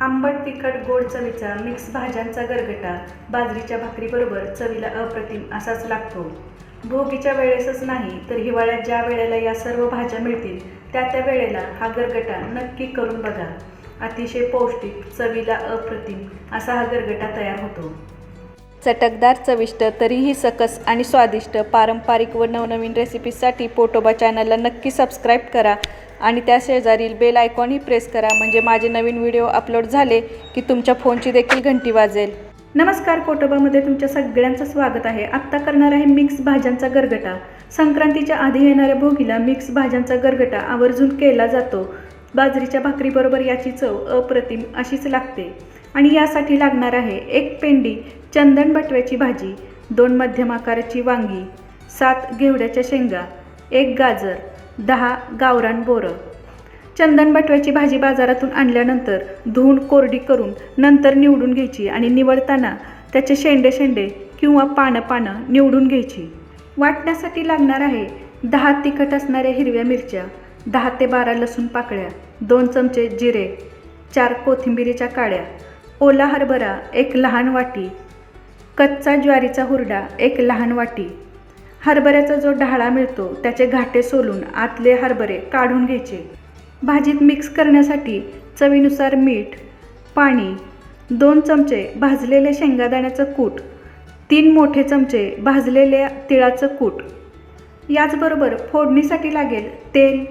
आंबट तिखट गोड चवीचा मिक्स भाज्यांचा गरगटा बाजरीच्या भाकरीबरोबर चवीला अप्रतिम असाच लागतो. भोगीच्या वेळेसच नाही तर हिवाळ्यात ज्या वेळेला या सर्व भाज्या मिळतील त्या त्या वेळेला हा गरगटा नक्की करून बघा. अतिशय पौष्टिक चवीला अप्रतिम असा हा गरगटा तयार होतो. चटकदार चविष्ट तरीही सकस आणि स्वादिष्ट पारंपरिक व नवनवीन रेसिपीसाठी पोटोबा चॅनलला नक्की सबस्क्राईब करा आणि त्या शेजारील बेल आयकॉनही प्रेस करा म्हणजे माझे नवीन व्हिडिओ अपलोड झाले की तुमच्या फोनची देखील घंटी वाजेल. नमस्कार पोटोबामध्ये तुमच्या सगळ्यांचं स्वागत आहे. आत्ता करणार आहे मिक्स भाज्यांचा गरगटा. संक्रांतीच्या आधी येणाऱ्या भोगीला मिक्स भाज्यांचा गरगटा आवर्जून केला जातो. बाजरीच्या भाकरीबरोबर याची चव अप्रतिम अशीच लागते. आणि यासाठी लागणार आहे एक पेंडी चंदन बटव्याची भाजी दोन मध्यम आकाराची वांगी सात घेवड्याच्या शेंगा एक गाजर दहा गावरान बोरं. चंदन बटव्याची भाजी बाजारातून आणल्यानंतर धुवून कोरडी करून नंतर निवडून घ्यायची आणि निवडताना त्याचे शेंडे शेंडे किंवा पानं पानं निवडून घ्यायची. वाटण्यासाठी लागणार आहे दहा तिखट असणाऱ्या हिरव्या मिरच्या दहा ते बारा लसूण पाकळ्या दोन चमचे जिरे चार कोथिंबिरीच्या काड्या ओला हरभरा एक लहान वाटी कच्चा ज्वारीचा हुरडा एक लहान वाटी. हरभऱ्याचा जो ढाळा मिळतो त्याचे घाटे सोलून आतले हरभरे काढून घ्यायचे. भाजीत मिक्स करण्यासाठी चवीनुसार मीठ पाणी दोन चमचे भाजलेले शेंगादाण्याचं कूट तीन मोठे चमचे भाजलेल्या तिळाचं कूट. याचबरोबर फोडणीसाठी लागेल तेल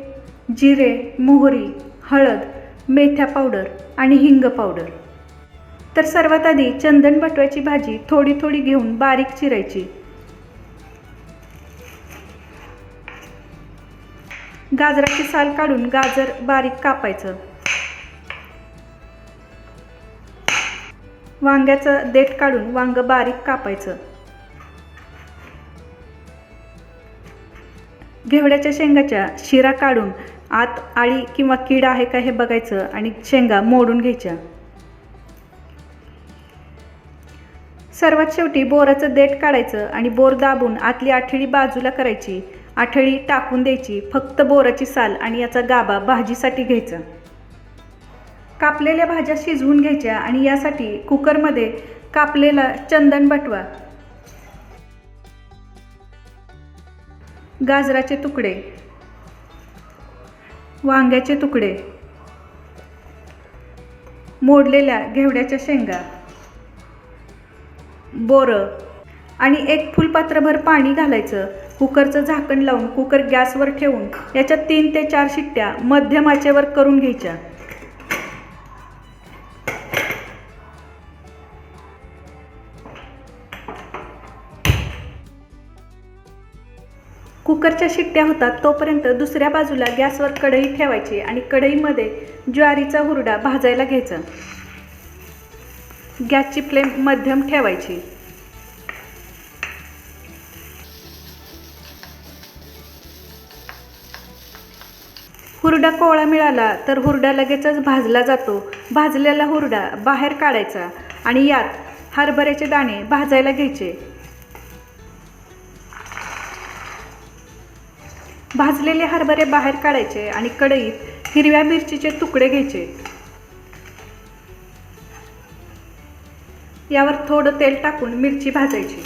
जिरे मोहरी हळद मेथ्या पावडर आणि हिंग पावडर. तर सर्वात आधी चंदन बटव्याची भाजी थोडी थोडी घेऊन बारीक चिरायची. गाजराची साल काढून गाजर बारीक कापायचं. वांग्याचं देठ काढून वांग बारीक कापायचं. घेवड्याच्या शेंगाच्या शिरा काढून आत आळी किंवा कीड आहे का हे बघायचं आणि शेंगा मोडून घ्यायच्या. सर्वात शेवटी बोराचं देठ काढायचं आणि बोर दाबून आतली आठळी बाजूला करायची. आठळी टाकून द्यायची फक्त बोराची साल आणि याचा गाभा भाजीसाठी घ्यायचा. कापलेल्या भाज्या शिजवून घ्यायच्या आणि यासाठी कुकरमध्ये कापलेला चंदन बटवा. गाजराचे तुकडे. वांग्याचे तुकडे. मोडलेल्या घेवड्याच्या शेंगा. बोरं. आणि एक फुलपात्रभर पाणी घालायचं. कुकरचं झाकण लावून कुकर गॅसवर ठेवून याच्या तीन ते चार शिट्ट्या मध्यम आचेवर करून घ्यायच्या. कुकरच्या शिट्ट्या होतात तोपर्यंत दुसऱ्या बाजूला गॅसवर कढई ठेवायची आणि कढईमध्ये ज्वारीचा हुरडा भाजायला घ्यायचा. गॅसची फ्लेम मध्यम ठेवायची. हुरडा कोवळा मिळाला तर हुरडा लगेचच भाजला जातो. भाजलेला हुरडा बाहेर काढायचा आणि यात हरभऱ्याचे दाणे भाजायला घ्यायचे. भाजलेले हरभरे बाहेर काढायचे आणि कढईत हिरव्या मिरचीचे तुकडे घ्यायचे. यावर थोडं तेल टाकून मिरची भाजायची.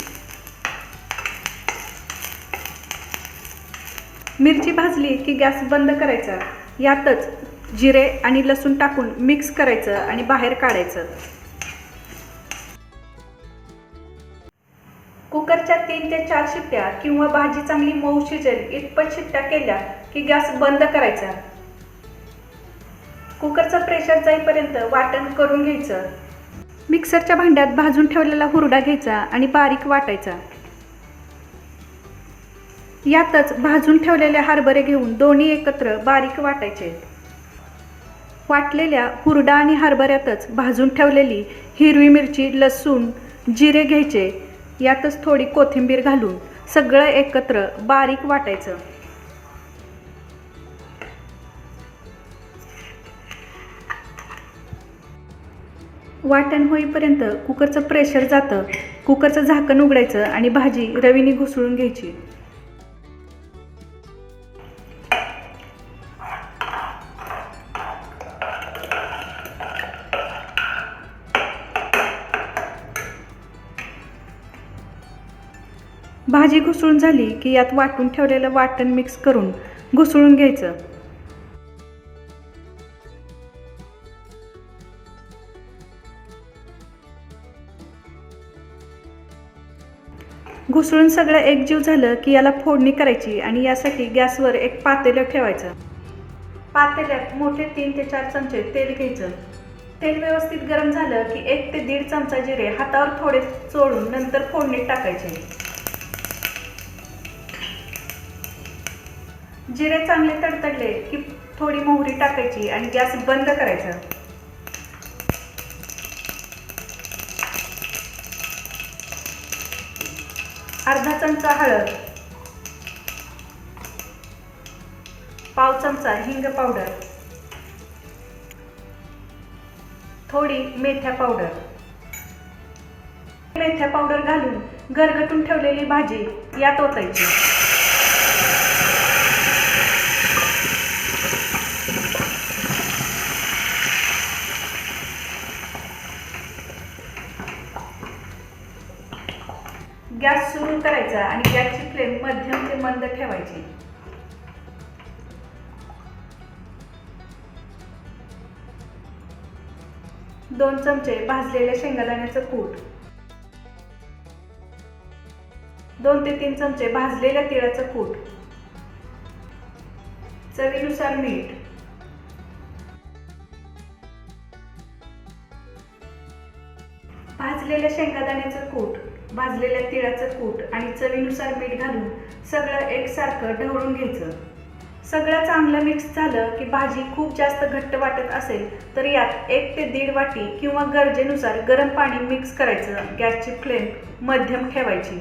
मिरची भाजली की गॅस बंद करायचा. यातच जिरे आणि लसूण टाकून मिक्स करायचं आणि बाहेर काढायचं. कुकरच्या तीन ते चार शिट्ट्या किंवा भाजी चांगली मऊ शिजेल इतपत शिट्ट्या केल्या की गॅस बंद करायचा. कुकरचं प्रेशर जाईपर्यंत वाटण करून घ्यायचं. मिक्सरच्या भांड्यात भाजून ठेवलेला हुरडा घ्यायचा आणि बारीक वाटायचा. यातच भाजून ठेवलेले हरभरे घेऊन दोन्ही एकत्र बारीक वाटायचे. वाटलेल्या हुरडा आणि हरभऱ्यातच भाजून ठेवलेली हिरवी मिरची लसूण जिरे घ्यायचे. यातच थोडी कोथिंबीर घालून सगळं एकत्र बारीक वाटायचं. वाटण होईपर्यंत कुकरचं प्रेशर जातं कुकरचं झाकण उघडायचं आणि भाजी रवीने घुसळून घ्यायची. भाजी घुसळून झाली की यात वाटून ठेवलेलं वाटण मिक्स करून घुसळून घ्यायचं. घुसळून सगळं एकजीव झालं की याला फोडणी करायची आणि यासाठी गॅसवर एक पातेलं ठेवायचं. पातेल्यात मोठे तीन ते चार चमचे तेल घ्यायचं. तेल व्यवस्थित गरम झालं की एक ते दीड चमचा जिरे हातावर थोडे चोळून नंतर फोडणीत टाकायचे. जिरे चांगले तडतडले की थोडी मोहरी टाकायची आणि गॅस बंद करायचा. अर्धा चमचा हळद पाव चमचा हिंग पावडर थोडी मेथ्या पावडर. मेथ्या पावडर घालून गरगटून ठेवलेली भाजी यात ओतायची. गॅस सुरू करायचा आणि गॅसची फ्लेम मध्यम ते मंद ठेवायची. दोन चमचे भाजलेल्या शेंगादाण्याचं कूट. दोन ते तीन चमचे भाजलेल्या तिळाचं कूट. चवीनुसार मीठ. भाजलेल्या शेंगादाण्याचं कूट. भाजलेल्या तिळाचं कूट आणि चवीनुसार मीठ घालून सगळं एकसारखं ढवळून घ्यायचं. सगळं चांगलं मिक्स झालं की भाजी खूप जास्त घट्ट वाटत असेल तर यात एक ते दीड वाटी किंवा गरजेनुसार गरम पाणी मिक्स करायचं गॅसची फ्लेम मध्यम ठेवायची.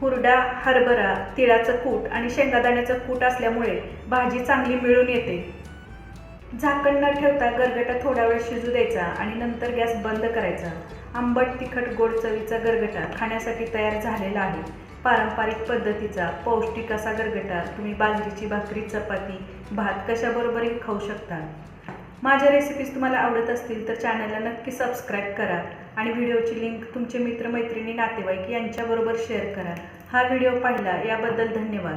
हुरडा हरभरा तिळाचं कूट आणि शेंगादाण्याचं कूट असल्यामुळे भाजी चांगली मिळून येते. झाकण न ठेवता गरगटा थोडा वेळ शिजू द्यायचा आणि नंतर गॅस बंद करायचा. आंबट तिखट गोड चवीचा गरगटा खाण्यासाठी तयार झालेला आहे. पारंपरिक पद्धतीचा पौष्टिक असा गरगटा तुम्ही बाजरीची भाकरी चपाती भात कशाबरोबरही खाऊ शकता. माझ्या रेसिपीज तुम्हाला आवडत असतील तर चॅनलला नक्की सबस्क्राईब करा आणि व्हिडिओची लिंक तुमचे मित्रमैत्रिणी नातेवाईक यांच्याबरोबर शेअर करा. हा व्हिडिओ पाहिला याबद्दल धन्यवाद.